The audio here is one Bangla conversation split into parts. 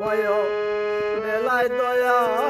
ভয় বেলায় দয়া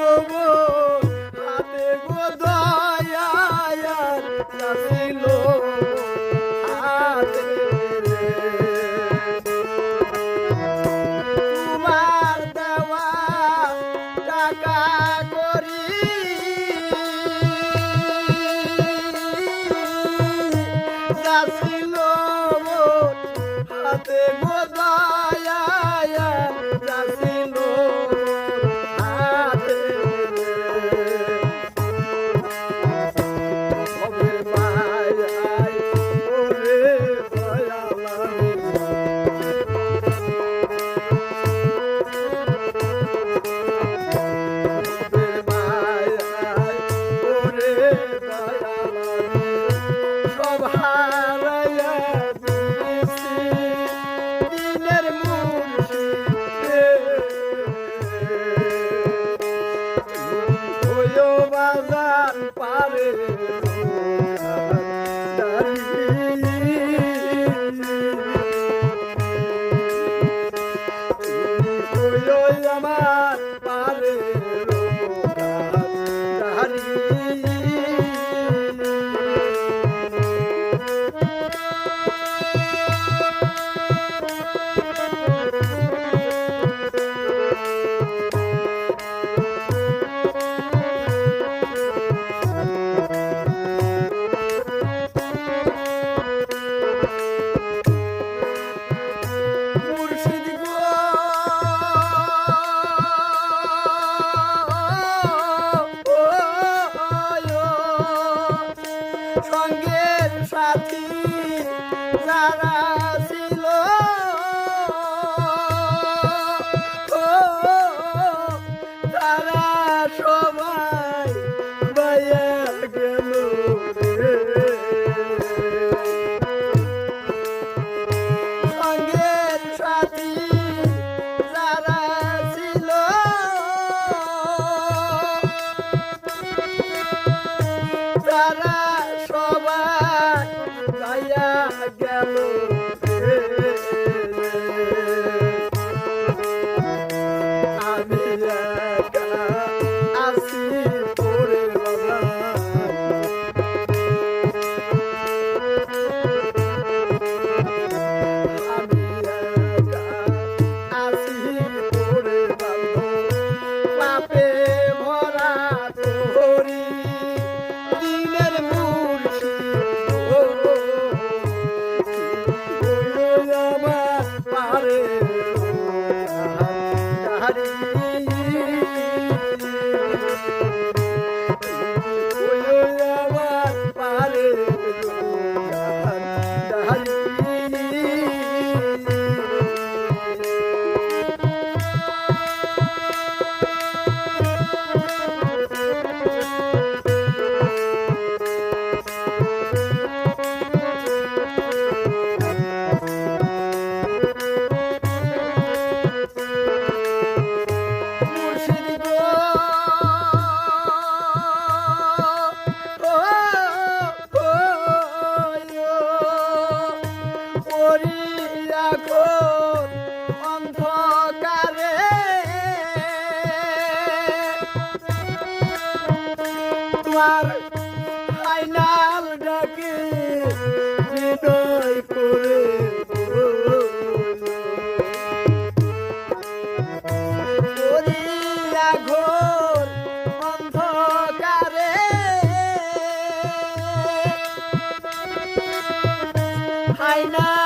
প্রবল হাতে গো দয়ায়ার যাচ্ছিল হাতে তোমার দেওয়া টাকা পারে। সঙ্গের সাথী যারা ছিল। তারা সবাই বাইয়া গেল সঙ্গের সাথী যারা ছিল। তারা thank you I love.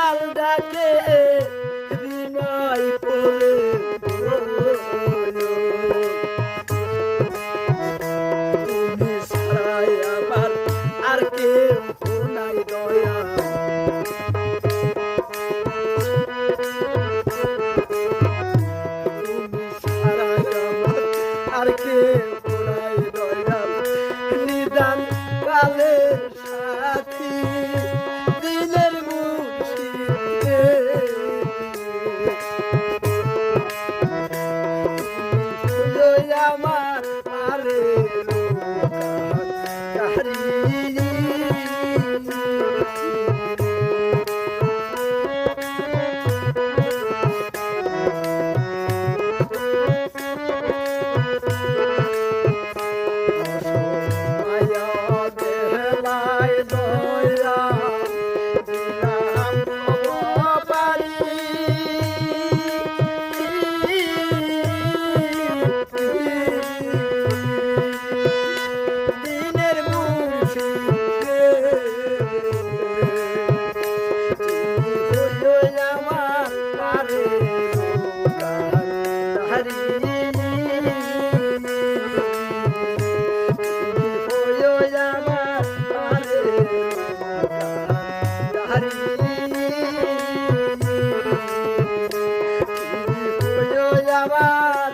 बाबा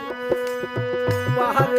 बाहर